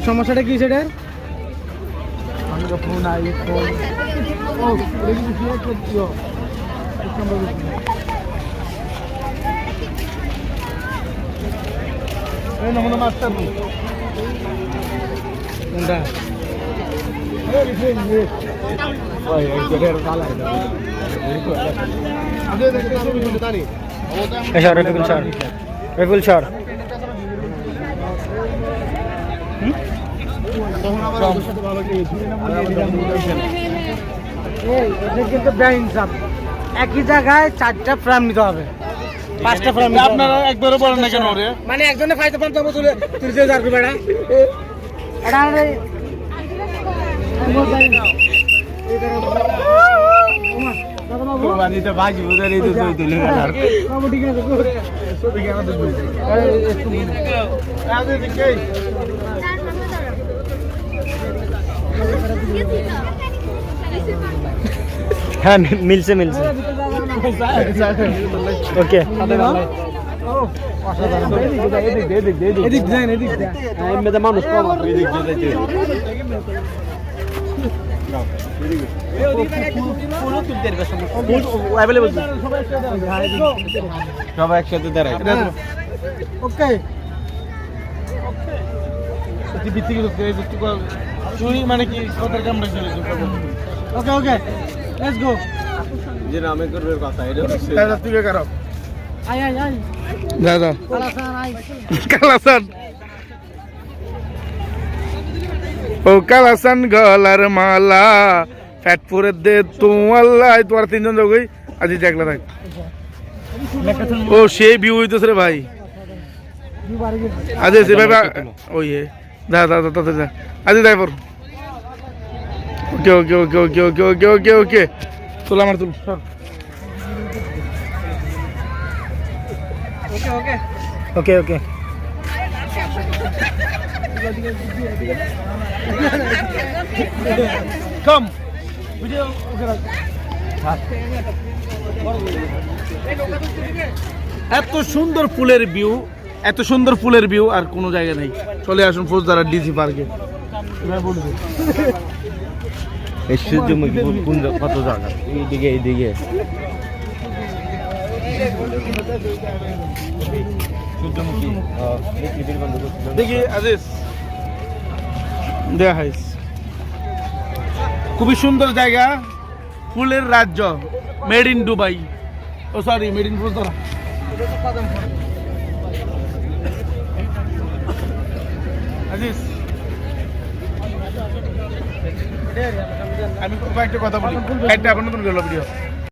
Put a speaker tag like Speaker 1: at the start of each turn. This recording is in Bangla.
Speaker 1: সমস্যাটা কি সেটার কোনটা রফিকুল স্যার রফিকুল কিন্তু একই জায়গায় চারটা ফ্রাম নিতে হবে পাঁচটা ফ্রাম
Speaker 2: আপনারা একবারও বলেন না কেন
Speaker 1: মানে একজনে ফাইতে পারতে তুলে দিয়ে যাবে বেড়া এটা
Speaker 2: তুই
Speaker 1: ঠিক আছে हाँ मिल से मिल से
Speaker 2: ओके মানুষ সবাই একসাথে দাঁড়ায়
Speaker 1: ওকে
Speaker 2: ভিত্তি মানে কি কথার কামড়া চলে
Speaker 1: ওকে ওকে লেটস গো
Speaker 2: যে নামে করবে কথা এটা তুই কারও
Speaker 1: আই আই আই
Speaker 2: দাদা।
Speaker 1: কালাসান আই
Speaker 2: কালাসান ও কালাসান গলার মালা ফ্যাট পরে দে তু আল্লাহ। তোমার তিনজন যোগই আজি দেখলা থাক ও সেই ভিউ হইতেছে রে ভাই। আজ সে ভাই ওই হে দা দা দা দা দা আজি যাই ওকে ওকে ওকে ওকে ওকে ওকে ওকে ওকে। তোলা আমার তুল। সর।
Speaker 1: ওকে ওকে। ওকে ওকে।
Speaker 2: কম এত সুন্দর ফুলের ভিউ এত সুন্দর ফুলের ভিউ আর কোনো জায়গা নেই। চলে আসুন ফৌজদারা ডিসি পার্কে।
Speaker 3: কোন কত জায়গা? এইদিকে এইদিকে।
Speaker 2: খুবই সুন্দর জায়গা। ফুলের রাজ্য। Made in Dubai oh sorry made in Faujdara Aziz. আমি কয়েকটা কথা বলি। একটা এখন নতুন গেল ভিডিও